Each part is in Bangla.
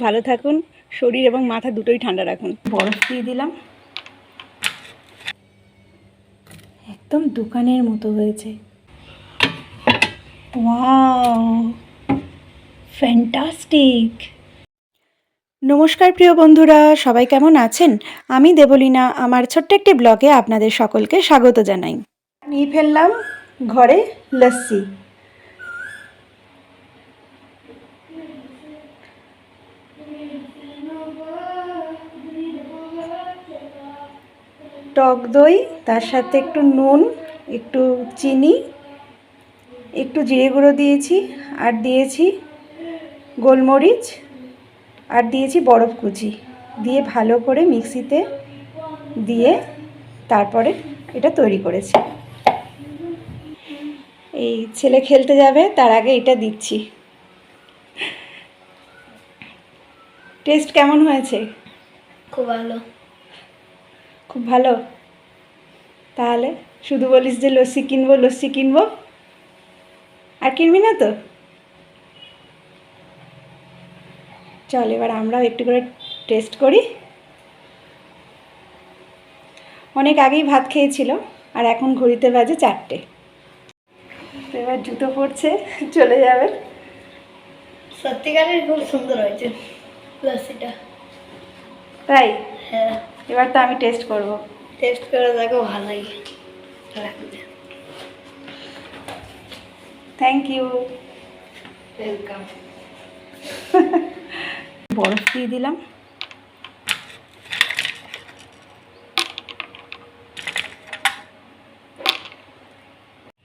ভালো থাকুন, শরীর এবং মাথা দুটোই ঠান্ডা রাখুন। বরফ দিয়ে দিলাম। একদম দোকানের মতো হয়েছে। Wow, fantastic. নমস্কার প্রিয় বন্ধুরা, সবাই কেমন আছেন? আমি দেবলীনা, আমার ছোট্ট একটি ব্লগে আপনাদের সকলকে স্বাগত জানাই। নিয়ে ফেললাম ঘরে লস্যি। টক দই, তার সাথে একটু নুন, একটু চিনি, একটু জিরে গুঁড়ো দিয়েছি, আর দিয়েছি গোলমরিচ, আর দিয়েছি বরফ কুচি। দিয়ে ভালো করে মিক্সিতে দিয়ে তারপরে এটা তৈরি করেছি। এই ছেলে খেলতে যাবে, তার আগে এটা দিচ্ছি। টেস্ট কেমন হয়েছে? খুব ভালো। খুব ভালো। তাহলে শুধু বলিস যে লস্যি কিনবো লস্যি কিনবো। আর কিনবি না তো? চল এবার আমরাও একটু করে টেস্ট করি। অনেক আগেই ভাত খেয়েছিল আর এখন ঘড়িতে বাজে চারটে। তো এবার জুতো পড়ছে চলে যাবে। সত্যিকারের খুব সুন্দর হয়েছে লস্যিটা। তাই? হ্যাঁ। এবার তো আমি টেস্ট করব। টেস্ট করে দেখো ভালো লাগে থ্যাংক ইউ ওয়েলকাম বরফ দিয়ে দিলাম।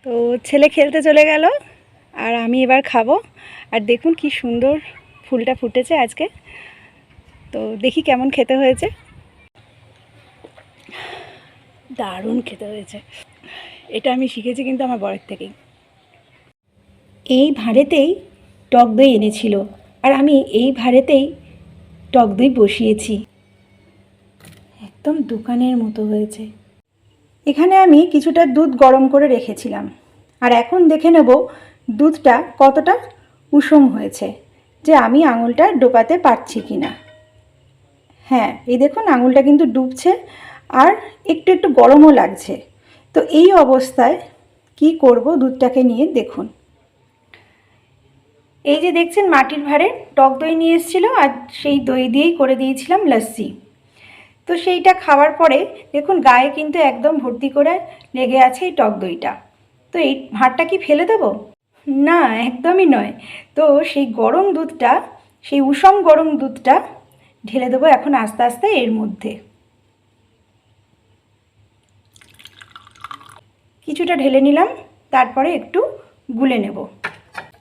তো ছেলে খেলতে চলে গেল আর আমি এবার খাব। আর দেখুন কি সুন্দর ফুলটা ফুটেছে আজকে। তো দেখি কেমন খেতে হয়েছে। দারুণ খেতে হয়েছে। এটা আমি শিখেছি কিন্তু আমার বরের থেকেই। এই ভাঁড়েতেই টক দই এনেছিল আর আমি এই ভাঁড়েতেই টক দই বসিয়েছি। একদম দোকানের মতো হয়েছে। এখানে আমি কিছুটা দুধ গরম করে রেখেছিলাম আর এখন দেখে নেব দুধটা কতটা উষম হয়েছে যে আমি আঙুলটা ডোবাতে পারছি কি না হ্যাঁ এই দেখুন আঙুলটা কিন্তু ডুবছে আর একটু একটু গরমও লাগছে। তো এই অবস্থায় কি করব? দুধটাকে নিয়ে দেখুন। এই যে দেখছেন মাটির ভাঁড়ে টক দই নিয়ে এসেছিল আর সেই দই দিয়েই করে দিয়েছিলাম লস্যি। তো সেইটা খাওয়ার পরে দেখুন গায়ে কিন্তু একদম ভর্তি করে লেগে আছে এই টক দইটা। তো এই ভাঁড়টা কি ফেলে দেবো? না, একদমই নয়। তো সেই গরম দুধটা, সেই উষম গরম দুধটা ঢেলে দেবো এখন আস্তে আস্তে এর মধ্যে। কিছুটা ঢেলে নিলাম, তারপরে একটু গুলে নেব।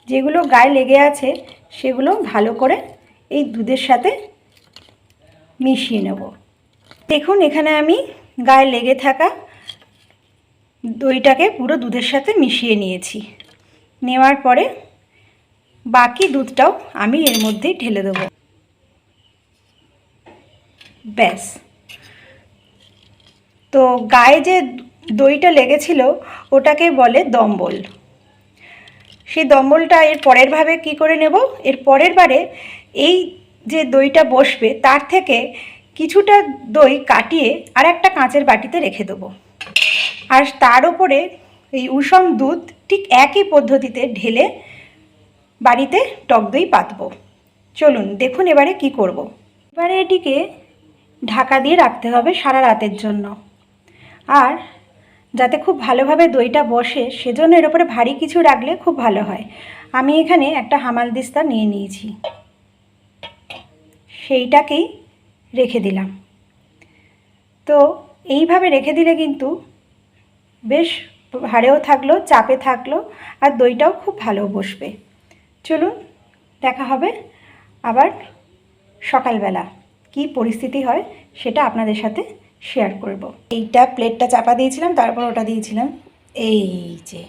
যেগুলো গায়ে লেগে আছে, সেগুলো ভালো করে এই দুধের সাথে মিশিয়ে নেব। দেখুন, এখানে আমি গায়ে লেগে থাকা দইটাকে পুরো দুধের সাথে মিশিয়ে নিয়েছি। নেওয়ার পরে বাকি দুধটাও আমি এর মধ্যেই ঢেলে দেবো। ব্যাস। তো গায়ে যে দইটা লেগেছিল, ওটাকে বলে দম্বল। সেই দম্বলটা এর পরের ভাবে কি করে নেব? এর পরের বারে এই যে দইটা বসবে, তার থেকে কিছুটা দই কাটিয়ে আর একটা কাঁচের বাটিতে রেখে দেবো। আর তার ওপরে এই উষম দুধ ঠিক একই পদ্ধতিতে ঢেলে বাড়িতে টক দই পাতবো। চলুন, দেখুন এবারে কি করব। এবারে এটিকে ঢাকা দিয়ে রাখতে হবে সারা রাতের জন্য। আর যাতে খুব ভালোভাবে দইটা বসে, সেজন্য এর উপরে ভারী কিছু রাখলে খুব ভালো হয়। আমি এখানে একটা হামাল দিস্তা নিয়ে নিয়েছি। সেইটাকেই রেখে দিলাম। তো এইভাবে রেখে দিলে কিন্তু বেশ ভাড়েও থাকল, চাপে থাকল, আর দইটাও খুব ভালো বসবে। চলুন, দেখা হবে আবার সকালবেলা। কি পরিস্থিতি হয় সেটা আপনাদের সাথে শেয়ার করব। এইটা প্লেটটা চাপা দিয়েছিলাম, তারপর ওটা দিয়েছিলাম। এই যে,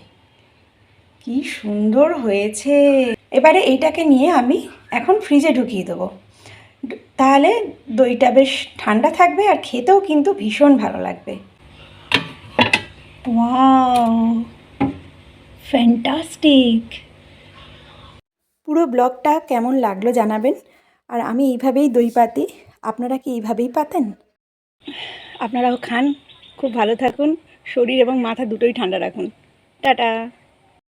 কি সুন্দর হয়েছে। এবারে এইটাকে নিয়ে আমি এখন ফ্রিজে ঢুকিয়ে দেবো। তাহলে দইটা বেশ ঠান্ডা থাকবে আর খেতেও কিন্তু ভীষণ ভালো লাগবে। ওয়াও ফ্যান্টাস্টিক পুরো ব্লগটা কেমন লাগল জানাবেন। আর আমি এইভাবেই দই পাতি আপনারা কি এইভাবেই পাতেন? আপনারাও খান খুব ভালো থাকুন শরীর এবং মাথা দুটোই ঠান্ডা রাখুন। টাটা।